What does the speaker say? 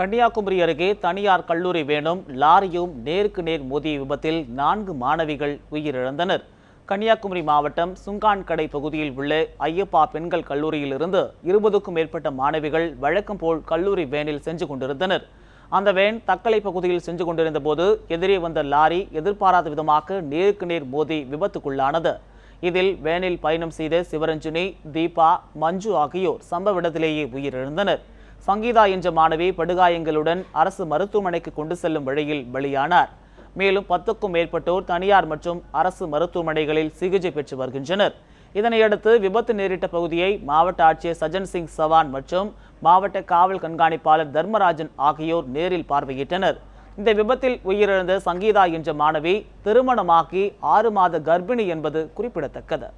கன்னியாகுமரி அருகே தனியார் கல்லூரி வேணும். லாரியும் நேருக்கு நேர் மோதிய விபத்தில் நான்கு மாணவிகள் உயிரிழந்தனர். கன்னியாகுமரி மாவட்டம் சுங்கான்கடை பகுதியில் உள்ள ஐயப்பா பெண்கள் கல்லூரியிலிருந்து இருபதுக்கும் மேற்பட்ட மாணவிகள் வழக்கம் போல் கல்லூரி வேனில் சென்று கொண்டிருந்தனர். அந்த வேன் தக்கலை பகுதியில் சென்று கொண்டிருந்த போது எதிரே வந்த லாரி எதிர்பாராத விதமாக நேருக்கு நேர் மோதி விபத்துக்குள்ளானது. இதில் வேனில் பயணம் செய்த சிவரஞ்சனி தீபா மஞ்சு ஆகியோர் சம்பவ இடத்திலேயே உயிரிழந்தனர். சங்கீதா என்ற மாணவி படுகாயங்களுடன் அரசு மருத்துவமனைக்கு கொண்டு செல்லும் வழியில் பலியானார். மேலும் பத்துக்கும் மேற்பட்டோர் தனியார் மற்றும் அரசு மருத்துவமனைகளில் சிகிச்சை பெற்று வருகின்றனர். இதனையடுத்து விபத்து நேரிட்ட பகுதியை மாவட்ட ஆட்சியர் சஜன் சிங் சவான் மற்றும் மாவட்ட காவல் கண்காணிப்பாளர் தர்மராஜன் ஆகியோர் நேரில் பார்வையிட்டனர். இந்த விபத்தில் உயிரிழந்த சங்கீதா என்ற மாணவி திருமணமாகி ஆறு மாத கர்ப்பிணி என்பது குறிப்பிடத்தக்கது.